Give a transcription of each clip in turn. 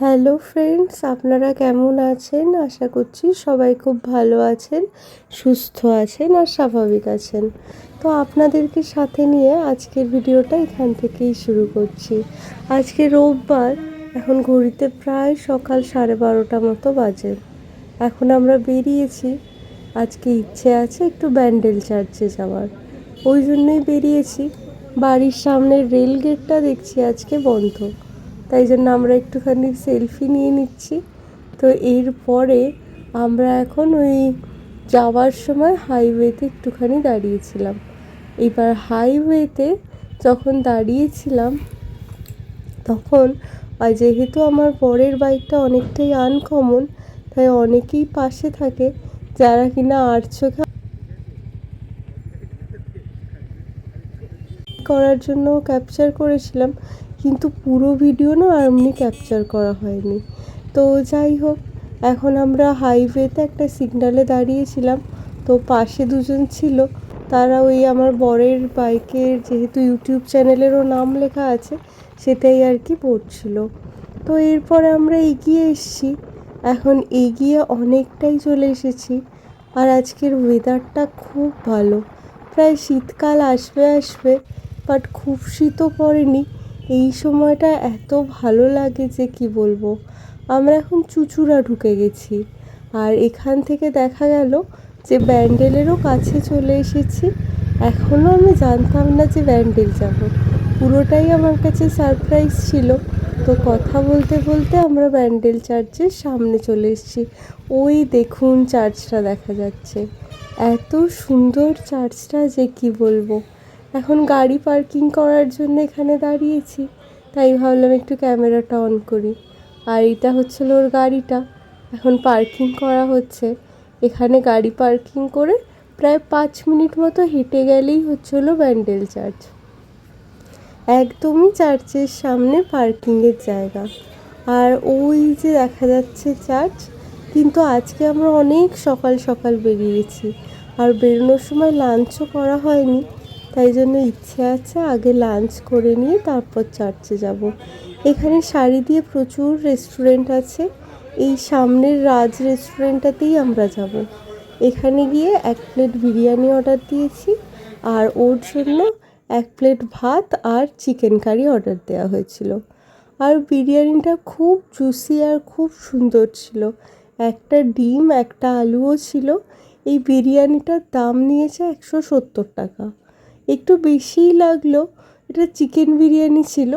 Hello friends আপনারা কেমন আছেন? আশা করছি সবাই খুব ভালো আছেন, সুস্থ আছেন আর স্বাভাবিক আছেন। তো আপনাদেরকে সাথে নিয়ে আজকের ভিডিওটা এখান থেকেই শুরু করছি। আজকে রোববার, এখন ঘড়িতে প্রায় সকাল সাড়ে বারোটা মতো বাজে। এখন আমরা বেরিয়েছি। আজকে ইচ্ছে আছে একটু ব্যান্ডেল চার্চে যাওয়ার। ওই জন্যই বেরিয়েছি। বাড়ির সামনের রেল গেটটা দেখছি আজকে বন্ধ। তাই জন্য আমরা একটুখানি সেলফি নিয়ে নিচ্ছি। তো এরপরে আমরা এখন ওই যাওয়ার সময় হাইওয়েতে একটুখানি দাঁড়িয়েছিলাম। এবার হাইওয়েতে যখন দাঁড়িয়েছিলাম, তখন যেহেতু আমার পরের বাইকটা অনেকটাই আনকমন তাই অনেকেই পাশে থাকে, যারা কিনা আর চোখে করার জন্য ক্যাপচার করেছিলাম। কিন্তু পুরো ভিডিও না এমনি ক্যাপচার করা হয়নি। তো যাই হোক, এখন আমরা হাইওয়েতে একটা সিগনালে দাঁড়িয়েছিলাম। তো পাশে দুজন ছিল। তারা ওই আমার বরের বাইকের যেহেতু ইউটিউব চ্যানেলেরও নাম লেখা আছে, সেটাই আর কি পড়ছিল। তো এরপরে আমরা এগিয়ে এসেছি। এখন এগিয়ে অনেকটাই চলে এসেছি। আর আজকের ওয়েদারটা খুব ভালো। প্রায় শীতকাল আসবে আসবে বাট খুব শীতও পড়েনি। এই সময়টা এত ভালো লাগে যে কি বলব? আমরা এখন চুচুড়া ঢুকে গেছি। আর এখান থেকে দেখা গেল যে ব্যান্ডেলেরও কাছে চলে এসেছি। এখনও আমি জানতাম না যে ব্যান্ডেল যাব। পুরোটাই আমার কাছে সারপ্রাইজ ছিল। তো কথা বলতে বলতে আমরা ব্যান্ডেল চার্চের সামনে চলে এসেছি। ওই দেখুন চার্চটা দেখা যাচ্ছে। এত সুন্দর চার্চটা যে কি বলব? এখন গাড়ি পার্কিং করার জন্য এখানে দাঁড়িয়েছি। তাই ভাবলাম একটু ক্যামেরাটা অন করি। আর এটা হচ্ছিল ওর গাড়িটা। এখন পার্কিং করা হচ্ছে। এখানে গাড়ি পার্কিং করে প্রায় পাঁচ মিনিট মতো হেঁটে গেলেই হচ্ছিল ব্যান্ডেল চার্চ একদমই চার্চের সামনে পার্কিংয়ের জায়গা। আর ওই যে দেখা যাচ্ছে চার্চ, কিন্তু আজকে আমরা অনেক সকাল সকাল বেরিয়েছি। আর বেরোনোর সময় লাঞ্চও করা হয়নি। তাই জন্য ইচ্ছে আছে আগে লাঞ্চ করে নিয়ে তারপর চার্চে যাব। এখানে শাড়ি দিয়ে প্রচুর রেস্টুরেন্ট আছে। এই সামনের রাজ রেস্টুরেন্টটাতেই আমরা যাব। এখানে গিয়ে এক প্লেট বিরিয়ানি অর্ডার দিয়েছি আর ওর জন্য এক প্লেট ভাত আর চিকেন কারি অর্ডার দেওয়া হয়েছিল। আর বিরিয়ানিটা খুব জুসি আর খুব সুন্দর ছিল। একটা ডিম, একটা আলুও ছিল। এই বিরিয়ানিটার দাম নিয়েছে একশো সত্তর টাকা। একটু বেশিই লাগল। এটা চিকেন বিরিয়ানি ছিল।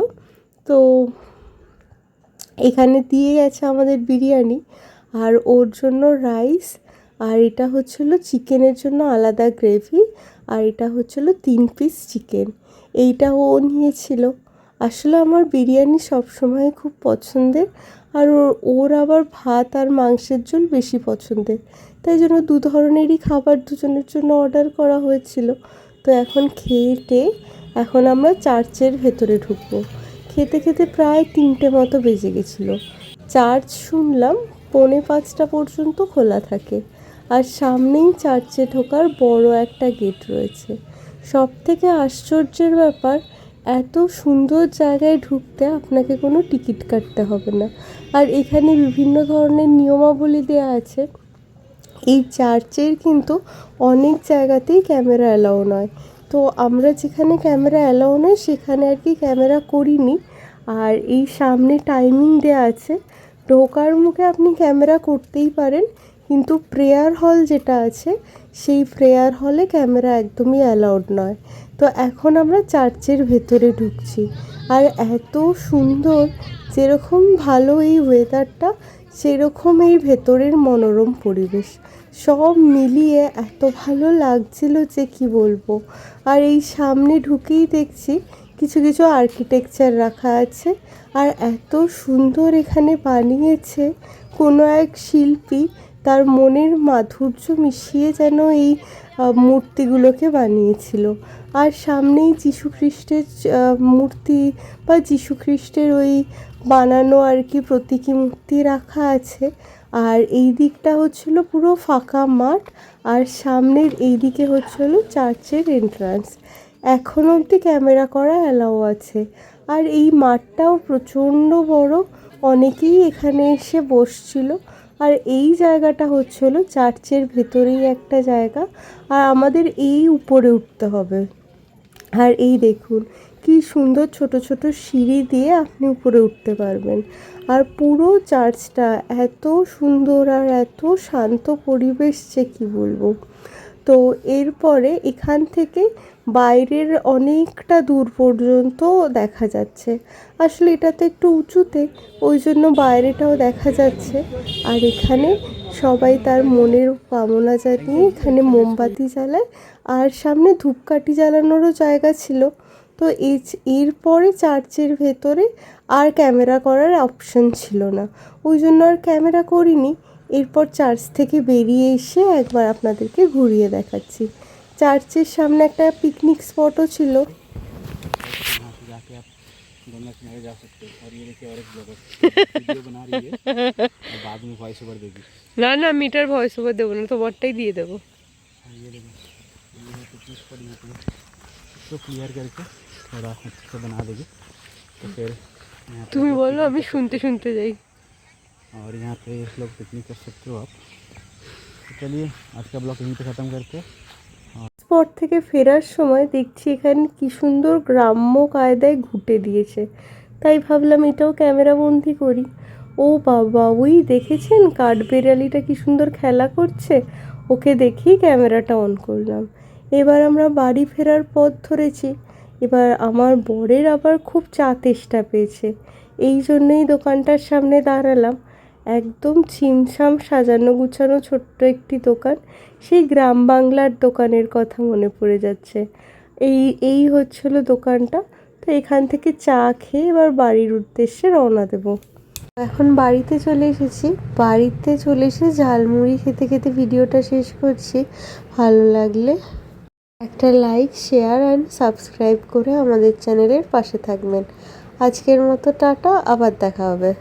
তো এখানে দিয়ে গেছে আমাদের বিরিয়ানি। আর ওর জন্য রাইস আর এটা হচ্ছিল চিকেনের জন্য আলাদা গ্রেভি আর এটা হচ্ছিল তিন পিস চিকেন এইটা ও নিয়েছিল। আসলে আমার বিরিয়ানি সবসময় খুব পছন্দের, আর ওর ওর আবার ভাত আর মাংসের ঝোল বেশি পছন্দের। তাই জন্য দু ধরনেরই খাবার দুজনের জন্য অর্ডার করা হয়েছিল। তো এখন খেয়ে এখন আমরা চার্চের ভেতরে ঢুকবো। খেতে খেতে প্রায় তিনটে মতো বেজে গেছিল। চার্চ শুনলাম পৌনে পাঁচটা পর্যন্ত খোলা থাকে আর সামনেই চার্চে ঢোকার বড় একটা গেট রয়েছে। সব থেকে আশ্চর্যের ব্যাপার, এত সুন্দর জায়গায় ঢুকতে আপনাকে কোনো টিকিট কাটতে হবে না। আর এখানে বিভিন্ন ধরনের নিয়মাবলী দেওয়া আছে। এই চার্চের কিন্তু অনেক জায়গাতেই ক্যামেরা অ্যালাউ নয়। তো আমরা যেখানে ক্যামেরা অ্যালাউ নয় সেখানে আর কি ক্যামেরা করিনি। আর এই সামনে টাইমিং দেওয়া আছে, ঢোকার মুখে আপনি ক্যামেরা করতেই পারেন, কিন্তু প্রেয়ার হল যেটা আছে, সেই প্রেয়ার হলে ক্যামেরা একদমই অ্যালাউড নয়। তো এখন আমরা চার্চের ভেতরে ঢুকছি। আর এত সুন্দর, যেরকম ভালো এই ওয়েদারটা সেরকম এই ভেতরের মনোরম পরিবেশ। সব মিলিয়ে এত ভালো লাগছিল যে কি বলব। আর এই সামনে ঢুকেই দেখছি কিছু কিছু আর্কিটেকচার রাখা আছে। আর এত সুন্দর এখানে বানিয়েছে, কোনো এক শিল্পী তার মনের মাধুর্য মিশিয়ে যেন এই মূর্তিগুলোকে বানিয়েছিল। আর সামনেই খ্রিস্টের মূর্তি বা খ্রিস্টের ওই বানানো আর কি প্রতীকী মূর্তি রাখা আছে। আর এই দিকটা হচ্ছিল পুরো ফাঁকা মাঠ, আর সামনের এই দিকে হচ্ছিল চার্চের এন্ট্রান্স এখনও অবধি ক্যামেরা করা অ্যালাউ আছে। আর এই মাঠটাও প্রচণ্ড বড়। অনেকেই এখানে এসে বসছিল। আর এই জায়গাটা হচ্ছিল চার্চের ভেতরেই একটা জায়গা। আর আমাদের এই উপরে উঠতে হবে। আর এই দেখুন, কি সুন্দর ছোট ছোট সিঁড়ি দিয়ে আপনি উপরে উঠতে পারবেন। আর পুরো চার্চটা এত সুন্দর আর এত শান্ত পরিবেশ যে কী বলব। তো এরপরে এখান থেকে বাইরের অনেকটা দূর পর্যন্ত দেখা যাচ্ছে। আসলে এটা তো একটু উঁচুতে, ওই জন্য বাইরেটাও দেখা যাচ্ছে। আর এখানে সবাই তার মনের কামনা জানিয়ে এখানে মোমবাতি জ্বালায়। আর সামনে ধূপকাঠি জ্বালানোরও জায়গা ছিল। তো এই এরপরে চার্চের ভেতরে আর ক্যামেরা করার অপশন ছিল না। ওই জন্য আর ক্যামেরা করিনি। এরপর চার্চ থেকে বেরিয়ে এসে একবার আপনাদেরকে ঘুরিয়ে দেখাচ্ছি। চার্চের সামনে একটা পিকনিক স্পটও ছিল यहाँ से जाके आप गंगा किनारे जा सकते हो और ये देखिए और एक ब्लॉगर वीडियो बना रही है और बाद में वॉइस ओवर देगी না না মিটার ভয়েস ওভার দেবো না তোমারটাই দিয়ে দেবো और ये देखो ये है पिकनिक स्पॉट यहाँ पे इसको क्लियर करके थोड़ा अच्छे से बना देगी तो फिर यहाँ पे তুমি लोग বলো আমি picnic শুনতে শুনতে যাই कर- और यहाँ पे लोग पिकनिक कर सकते हो आप तो चलिए आज का ब्लॉग यहीं पे ख़त्म करते हैं স্পট থেকে ফেরার সময় দেখছি এখানে কি সুন্দর গ্রাম্য কায়দায় ঘুটে দিয়েছে। তাই ভাবলাম এটাও ক্যামেরা বন্দি করি। ও বাবা ওই দেখেছেন কাঠবেড়ালিটা কি সুন্দর খেলা করছে? ওকে দেখেই ক্যামেরাটা অন করলাম। এবার আমরা বাড়ি ফেরার পথ ধরেছি। এবার আমার বরের আবার খুব চা তেষ্টা পেয়েছে। এই জন্যই দোকানটার সামনে দাঁড়ালাম। একদম ছিমছাম সাজানো গুছানো ছোট্ট একটি দোকান। সেই গ্রাম বাংলার দোকানের কথা মনে পড়ে যাচ্ছে। এই এই হচ্ছিল দোকানটা। তো এখান থেকে চা খেয়ে এবার বাড়ির উদ্দেশ্যে রওনা দেব। এখন বাড়িতে চলে এসেছি। বাড়িতে চলে এসে ঝালমুড়ি খেতে খেতে ভিডিওটা শেষ করছি। ভালো লাগলে একটা লাইক, শেয়ার অ্যান্ড সাবস্ক্রাইব করে আমাদের চ্যানেলের পাশে থাকবেন। আজকের মতো টাটা, আবার দেখা হবে।